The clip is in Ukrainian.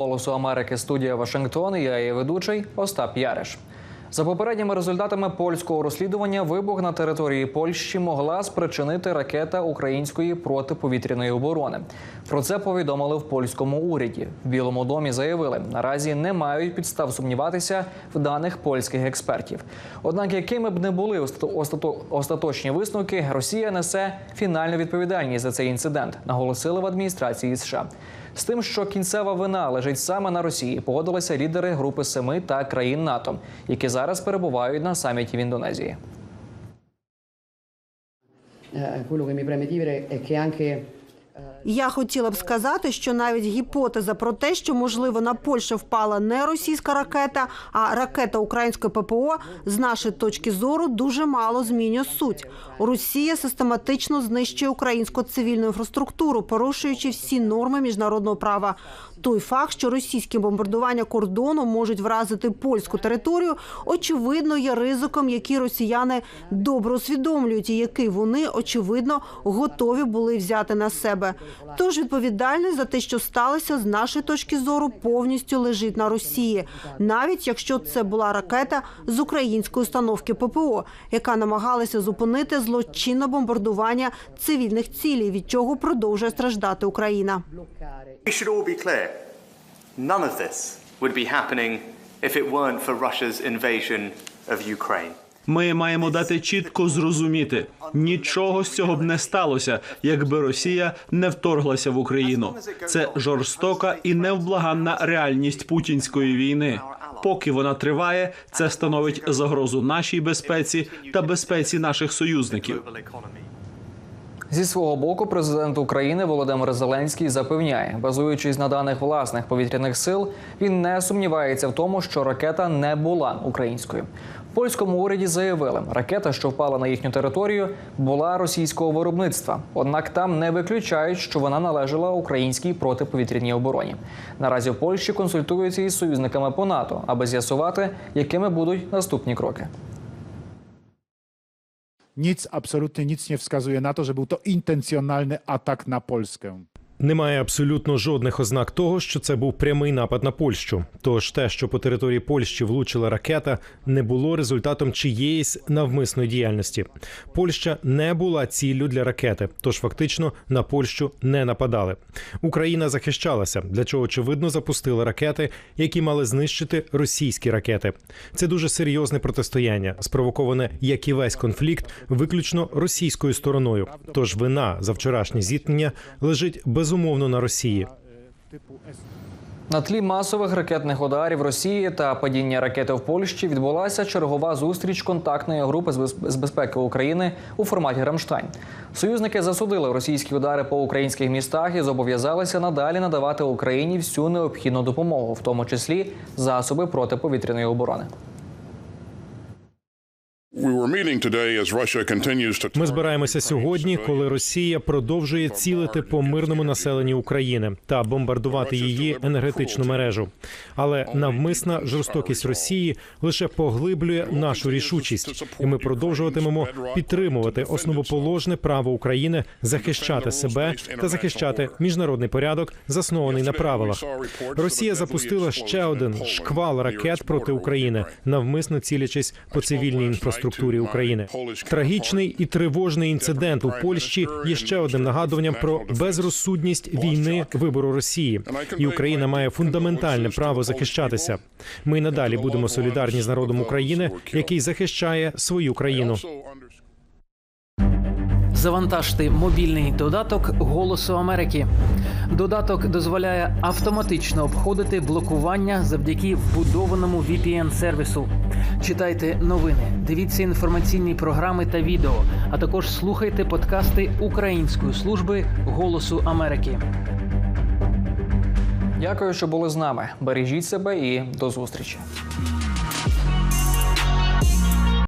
Голосу Америки студія Вашингтон. Я її ведучий Остап Яриш. За попередніми результатами польського розслідування, вибух на території Польщі могла спричинити ракета української протиповітряної оборони. Про це повідомили в польському уряді. В Білому домі заявили, наразі не мають підстав сумніватися в даних польських експертів. Однак, якими б не були остато- остато- остаточні висновки, Росія несе фінальну відповідальність за цей інцидент, наголосили в адміністрації США. З тим, що кінцева вина лежить саме на Росії, погодилися лідери групи семи та країн НАТО, які зараз перебувають на саміті в Індонезії. Eh, quello che mi preme dire è che anche Я хотіла б сказати, що навіть гіпотеза про те, що можливо на Польщу впала не російська ракета, а ракета української ППО, з нашої точки зору дуже мало змінює суть. Росія систематично знищує українську цивільну інфраструктуру, порушуючи всі норми міжнародного права. Той факт, що російські бомбардування кордону можуть вразити польську територію, очевидно є ризиком, який росіяни добре усвідомлюють, і який вони очевидно готові були взяти на себе. Тож відповідальність за те, що сталося, з нашої точки зору, повністю лежить на Росії, навіть якщо це була ракета з української установки ППО, яка намагалася зупинити злочинне бомбардування цивільних цілей, від чого продовжує страждати Україна. None of this would be Ukraine. Ми маємо дати чітко зрозуміти, нічого з цього б не сталося, якби Росія не вторглася в Україну. Це жорстока і невблаганна реальність путінської війни. Поки вона триває, це становить загрозу нашій безпеці та безпеці наших союзників. Зі свого боку, президент України Володимир Зеленський запевняє, базуючись на даних власних повітряних сил, він не сумнівається в тому, що ракета не була українською. В польському уряді заявили, ракета, що впала на їхню територію, була російського виробництва. Однак там не виключають, що вона належала українській протиповітряній обороні. Наразі в Польщі консультуються із союзниками по НАТО, аби з'ясувати, якими будуть наступні кроки. Nic, absolutnie nic nie wskazuje na to, że był to intencjonalny atak na Polskę. Немає абсолютно жодних ознак того, що це був прямий напад на Польщу. Тож те, що по території Польщі влучила ракета, не було результатом чиєїсь навмисної діяльності. Польща не була ціллю для ракети, тож фактично на Польщу не нападали. Україна захищалася, для чого очевидно запустила ракети, які мали знищити російські ракети. Це дуже серйозне протистояння, спровоковане як і весь конфлікт, виключно російською стороною. Тож вина за вчорашнє зіткнення лежить безумовно на Росії. На тлі масових ракетних ударів Росії та падіння ракети в Польщі відбулася чергова зустріч контактної групи з безпеки України у форматі Рамштайн. Союзники засудили російські удари по українських містах і зобов'язалися надалі надавати Україні всю необхідну допомогу, в тому числі засоби протиповітряної оборони. Ми збираємося сьогодні, коли Росія продовжує цілити по мирному населенню України та бомбардувати її енергетичну мережу. Але навмисна жорстокість Росії лише поглиблює нашу рішучість, і ми продовжуватимемо підтримувати основоположне право України захищати себе та захищати міжнародний порядок, заснований на правилах. Росія запустила ще один шквал ракет проти України, навмисно цілячись по цивільній інфраструктурі України. Трагічний і тривожний інцидент у Польщі є ще одним нагадуванням про безрозсудність війни вибору Росії, і Україна має фундаментальне право захищатися. Ми надалі будемо солідарні з народом України, який захищає свою країну. Завантажте мобільний додаток Голосу Америки. Додаток дозволяє автоматично обходити блокування завдяки вбудованому VPN-сервісу. Читайте новини, дивіться інформаційні програми та відео, а також слухайте подкасти Української служби Голосу Америки. Дякую, що були з нами. Бережіть себе і до зустрічі.